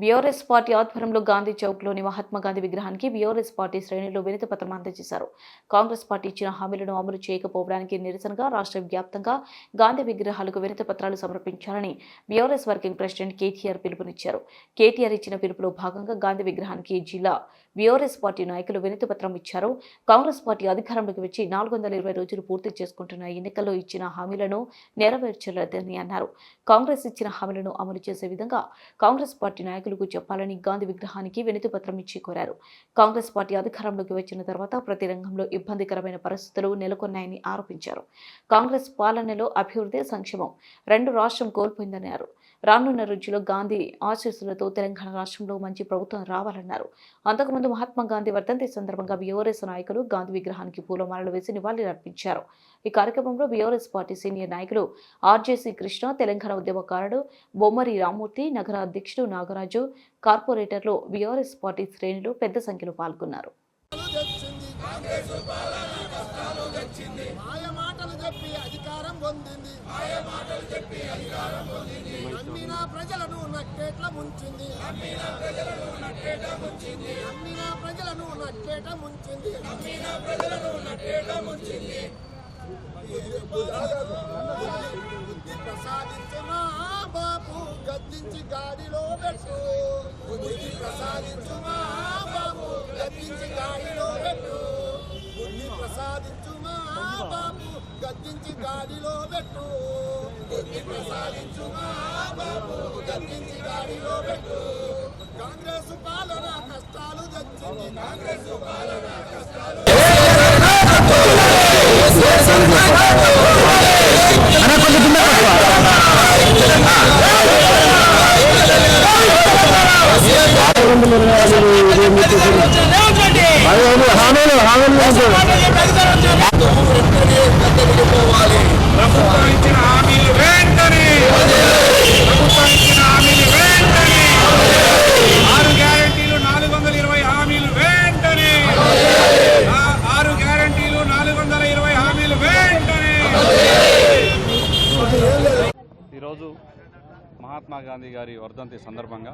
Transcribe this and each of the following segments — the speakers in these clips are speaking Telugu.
బీఆర్ఎస్ పార్టీ ఆధ్వర్యంలో గాంధీ చౌక్లోని మహాత్మా గాంధీ విగ్రహానికి బీఆర్ఎస్ పార్టీ శ్రేణులు వినతి పత్రం అందజేశారు. కాంగ్రెస్ పార్టీ ఇచ్చిన హామీలను అమలు చేయకపోవడానికి నిరసనగా రాష్ట్ర వ్యాప్తంగా గాంధీ విగ్రహాలకు వినతి పత్రాలు సమర్పించాలని బీఆర్ఎస్ వర్కింగ్ ప్రెసిడెంట్ కేటీఆర్ పిలుపునిచ్చారు. కేటీఆర్ ఇచ్చిన పిలుపులో భాగంగా గాంధీ విగ్రహానికి జిల్లా బీఆర్ఎస్ పార్టీ నాయకులు వినతిపత్రం ఇచ్చారు. కాంగ్రెస్ పార్టీ అధికారంలోకి వచ్చి నాలుగు వందల ఇరవై రోజులు పూర్తి చేసుకుంటున్న ఎన్నికల్లో ఇచ్చిన హామీలను నెరవేర్చలేదని అన్నారు. కాంగ్రెస్ ఇచ్చిన హామీలను అమలు చేసే విధంగా కాంగ్రెస్ పార్టీ నాయకులకు చెప్పాలని గాంధీ విగ్రహానికి వినతిపత్రం ఇచ్చి కోరారు. కాంగ్రెస్ పార్టీ అధికారంలోకి వచ్చిన తర్వాత ప్రతి రంగంలో ఇబ్బందికరమైన పరిస్థితులు నెలకొన్నాయని ఆరోపించారు. కాంగ్రెస్ పాలనలో అభివృద్ధి సంక్షేమం రెండు రాష్ట్రం కోల్పోయిందన్నారు. రానున్న రోజుల్లో గాంధీ ఆశీస్సులతో తెలంగాణ రాష్ట్రంలో మంచి ప్రభుత్వం రావాలన్నారు. అంతకుముందు మహాత్మా గాంధీ వర్ధంతి సందర్భంగా బీఆర్ఎస్ నాయకులు గాంధీ విగ్రహానికి పూలమాలలు వేసి నివాళులర్పించారు ఈ కార్యక్రమంలో బీఆర్ఎస్ పార్టీ సీనియర్ నాయకులు ఆర్జేసీ కృష్ణ తెలంగాణ ఉద్యమకారుడు బొమ్మరి రామూర్తి నగర అధ్యక్షుడు నాగరాజు కార్పొరేటర్లు బీఆర్ఎస్ పార్టీ శ్రేణులు పెద్ద సంఖ్యలో పాల్గొన్నారు. ప్రజలను నక్కేట్ల ముంచింది నమ్మిన ప్రజలను నట్టేట ముంచింది. నమ్మిన ప్రజలను నట్టేట ముంచింది. నమ్మిన ప్రజలను నట్టేట ముంచింది. బుద్ధి ప్రసాదించు మా బాపు? గద్దించి గాడిలో పెట్టు. బుద్ధి ప్రసాదించు మా బాపు? గద్దించి గాడిలో పెట్టు. గద్దించి గాడిలో పెట్టు బుద్ధి ప్రసాదించు మా బాపు గద్దించి గాడిలో పెట్టు కాంగ్రెస్ పాలన కష్టాలు తెచ్చింది కాంగ్రెస్ పాలన కష్టాలు హామీలు గాంధీ గారి వర్ధంతి సందర్భంగా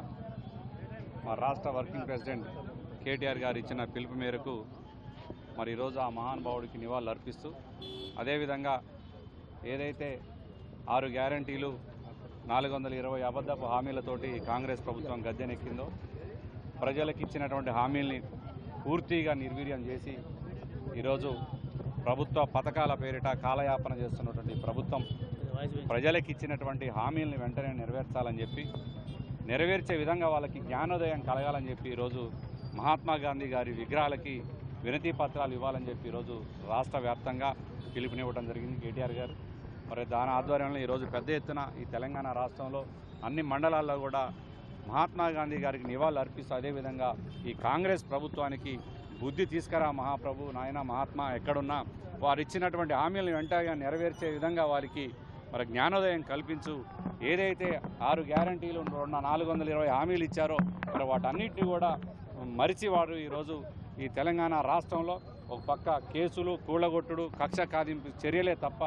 మా రాష్ట్ర వర్కింగ్ ప్రెసిడెంట్ కేటీఆర్ గారు ఇచ్చిన పిలుపు మేరకు మరి ఈరోజు ఆ మహానుభావుడికి నివాళులు అర్పిస్తూ అదేవిధంగా ఏదైతే ఆరు గ్యారంటీలు నాలుగు వందల ఇరవై అబద్ధపు హామీలతోటి కాంగ్రెస్ ప్రభుత్వం గద్దెనెక్కిందో ప్రజలకు ఇచ్చినటువంటి హామీల్ని పూర్తిగా నిర్వీర్యం చేసి ఈరోజు ప్రభుత్వ పథకాల పేరిట కాలయాపన చేస్తున్నటువంటి ప్రభుత్వం ప్రజలకు ఇచ్చినటువంటి హామీలను వెంటనే నెరవేర్చాలని చెప్పి నెరవేర్చే విధంగా వాళ్ళకి జ్ఞానోదయం కలగాలని చెప్పి ఈరోజు మహాత్మా గాంధీ గారి విగ్రహాలకి వినతి పత్రాలు ఇవ్వాలని చెప్పి ఈరోజు రాష్ట్ర వ్యాప్తంగా పిలుపునివ్వడం జరిగింది కేటీఆర్ గారు. మరి దాని ఆధ్వర్యంలో ఈరోజు పెద్ద ఎత్తున ఈ తెలంగాణ రాష్ట్రంలో అన్ని మండలాల్లో కూడా మహాత్మా గాంధీ గారికి నివాళులు అర్పిస్తూ అదేవిధంగా ఈ కాంగ్రెస్ ప్రభుత్వానికి బుద్ధి తీసుకురా మహాప్రభు నాయన మహాత్మా ఎక్కడున్నా వారు ఇచ్చినటువంటి హామీలను వెంటనే నెరవేర్చే విధంగా వారికి మరి జ్ఞానోదయం కల్పించు. ఏదైతే ఆరు గ్యారంటీలు ఉన్న నాలుగు వందల ఇరవై హామీలు ఇచ్చారో మరి వాటన్నిటిని కూడా మరిచి వారు ఈరోజు ఈ తెలంగాణ రాష్ట్రంలో. ఒక పక్క కేసులు కూలగొట్టుడు కక్ష కాదింపు చర్యలే తప్ప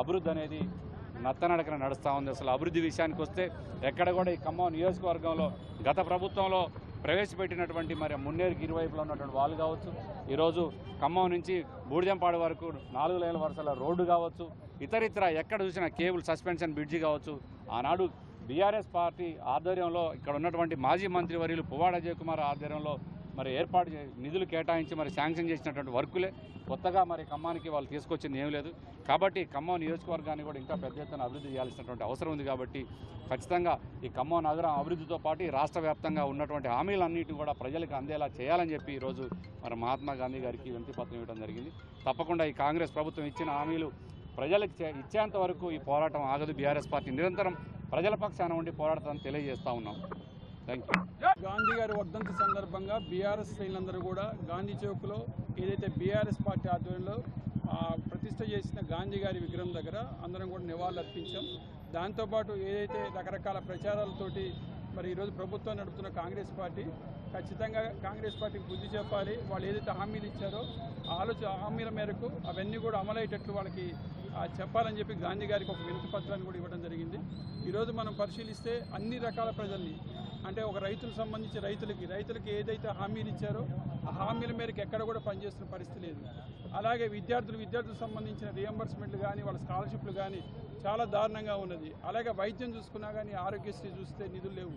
అభివృద్ధి అనేది నత్తనడకన నడుస్తూ ఉంది. అసలు అభివృద్ధి విషయానికి వస్తే ఎక్కడ కూడా ఈ ఖమ్మం నియోజకవర్గంలో గత ప్రభుత్వంలో ప్రవేశపెట్టినటువంటి మరి మున్నేరుకి ఇరువైపులో ఉన్నటువంటి వాళ్ళు కావచ్చు ఈరోజు ఖమ్మం నుంచి బూడిజంపాడు వరకు నాలుగు లైన్ల వరుసల రోడ్డు కావచ్చు ఇతరితర ఎక్కడ చూసినా కేబుల్ సస్పెన్షన్ బ్రిడ్జి కావచ్చు. ఆనాడు బీఆర్ఎస్ పార్టీ ఆధ్వర్యంలో ఇక్కడ ఉన్నటువంటి మాజీ మంత్రి వర్యులు పువ్వాడ జయకుమార్ ఆధ్వర్యంలో మరి ఏర్పాటు చే- నిధులు కేటాయించి మరి శాంక్షన్ చేసినటువంటి వర్కులే. కొత్తగా మరి ఖమ్మానికి వాళ్ళు తీసుకొచ్చింది ఏం లేదు. కాబట్టి ఖమ్మం నియోజకవర్గాన్ని కూడా ఇంకా పెద్ద ఎత్తున అభివృద్ధి చేయాల్సినటువంటి అవసరం ఉంది కాబట్టి ఖచ్చితంగా ఈ ఖమ్మం నగరం అభివృద్ధితో పాటు రాష్ట్ర వ్యాప్తంగా ఉన్నటువంటి హామీలన్నిటి కూడా ప్రజలకు అందేలా చేయాలని చెప్పి ఈరోజు మరి మహాత్మా గాంధీ గారికి వినతి పత్రం ఇవ్వడం జరిగింది. తప్పకుండా ఈ కాంగ్రెస్ ప్రభుత్వం ఇచ్చిన హామీలు ప్రజలకు ఇచ్చేంత వరకు ఈ పోరాటం ఆగదు. బీఆర్ఎస్ పార్టీ నిరంతరం ప్రజల పక్షాన ఉండి పోరాడతామని తెలియజేస్తా ఉన్నాం. థ్యాంక్ యూ గాంధీ గారి వర్ధంతి సందర్భంగా బీఆర్ఎస్ శ్రేణులందరూ కూడా గాంధీ చౌక్లో ఏదైతే బీఆర్ఎస్ పార్టీ ఆధ్వర్యంలో ప్రతిష్ట చేసిన గాంధీ గారి విగ్రహం దగ్గర అందరం కూడా నివాళులు అర్పించాం. దాంతోపాటు ఏదైతే రకరకాల ప్రచారాలతోటి మరి ఈరోజు ప్రభుత్వం నడుపుతున్న కాంగ్రెస్ పార్టీ ఖచ్చితంగా కాంగ్రెస్ పార్టీకి బుద్ధి చెప్పాలి. వాళ్ళు ఏదైతే హామీలు ఇచ్చారో ఆలోచన హామీల మేరకు అవన్నీ కూడా అమలయ్యేటట్లు వాళ్ళకి చెప్పాలని చెప్పి గాంధీ గారికి ఒక వినతి పత్రాన్ని కూడా ఇవ్వడం జరిగింది. ఈరోజు మనం పరిశీలిస్తే అన్ని రకాల ప్రజల్ని అంటే ఒక రైతులకు సంబంధించి రైతులకి రైతులకి ఏదైతే హామీలు ఇచ్చారో ఆ హామీల మేరకు ఎక్కడ కూడా పనిచేస్తున్న పరిస్థితి లేదు. అలాగే విద్యార్థులు విద్యార్థులకు సంబంధించిన రియంబర్స్మెంట్లు కానీ వాళ్ళ స్కాలర్షిప్లు కానీ చాలా దారుణంగా ఉన్నది. అలాగే వైద్యం చూసుకున్నా కానీ ఆరోగ్యశ్రీ చూస్తే నిధులు లేవు.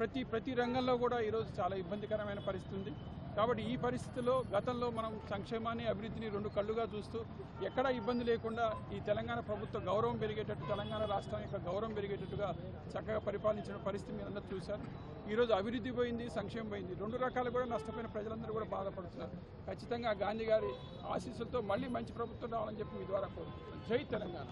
ప్రతి ప్రతి రంగంలో కూడా ఈరోజు చాలా ఇబ్బందికరమైన పరిస్థితి ఉంది. కాబట్టి ఈ పరిస్థితిలో గతంలో మనం సంక్షేమాన్ని అభివృద్ధిని రెండు కళ్ళుగా చూస్తూ ఎక్కడా ఇబ్బంది లేకుండా ఈ తెలంగాణ ప్రభుత్వ గౌరవం పెరిగేటట్టు తెలంగాణ రాష్ట్రం యొక్క గౌరవం పెరిగేటట్టుగా చక్కగా పరిపాలించిన పరిస్థితి మీరు అందరూ చూశారు. ఈరోజు అభివృద్ధి పోయింది సంక్షేమం పోయింది. రెండు రకాలు కూడా నష్టపోయిన ప్రజలందరూ కూడా బాధపడుతున్నారు. ఖచ్చితంగా గాంధీ గారి ఆశీస్సులతో మళ్ళీ మంచి ప్రభుత్వం రావాలని చెప్పి మీ ద్వారా కోరుకుంటున్నాను. జై తెలంగాణ.